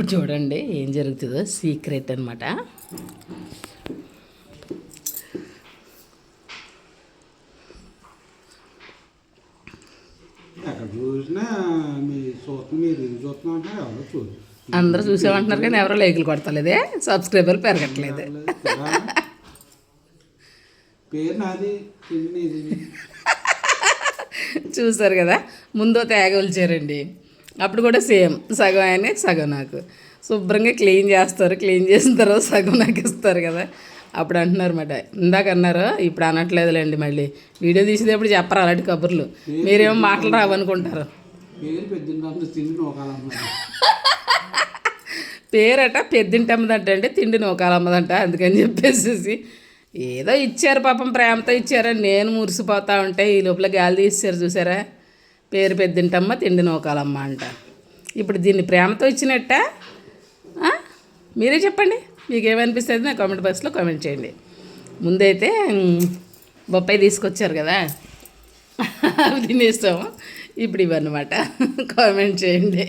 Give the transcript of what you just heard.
ఇప్పుడు చూడండి ఏం జరుగుతుందో సీక్రెట్ అనమాట అందరూ చూసామంటున్నారు కానీ ఎవరో లైకులు కొడతలేదే. సబ్స్క్రైబర్లు పెరగట్లేదు? పేరు నీది చూసారు కదా? ముందో తేగ వచ్చారండి అప్పుడు కూడా సేమ్. సగం ఆయన సగం నాకు. శుభ్రంగా క్లీన్ చేస్తారు క్లీన్ చేసిన తర్వాత సగం నాకు ఇస్తారు కదా. అప్పుడు అంటున్నారు మాట ఇందాక అన్నారు ఇప్పుడు అనట్లేదులేండి మళ్ళీ. వీడియో తీసేటప్పుడు చెప్పరు అలాంటి కబుర్లు. మీరేమో మాటలు రావనుకుంటారు. పేరట పెద్దింటమ్మదంట అంటే తిండి నూకాలమ్మదంట అందుకని చెప్పేసి ఏదో ఇచ్చారు పాపం ప్రేమతో ఇచ్చారని నేను మురిసిపోతా ఉంటే ఈ లోపల గాలి తీసారు చూసారా? పేరు పెద్దింటమ్మ తిండి నూకాలమ్మ అంట. ఇప్పుడు దీన్ని ప్రేమతో ఇచ్చినట్ట? మీరే చెప్పండి. మీకు ఏమనిపిస్తుంది నా కామెంట్ బాక్స్లో కామెంట్ చేయండి. ముందైతే బొప్పాయి తీసుకొచ్చారు కదా. అవి తినేస్తాము ఇప్పుడు ఇవన్నమాట కామెంట్ చేయండి.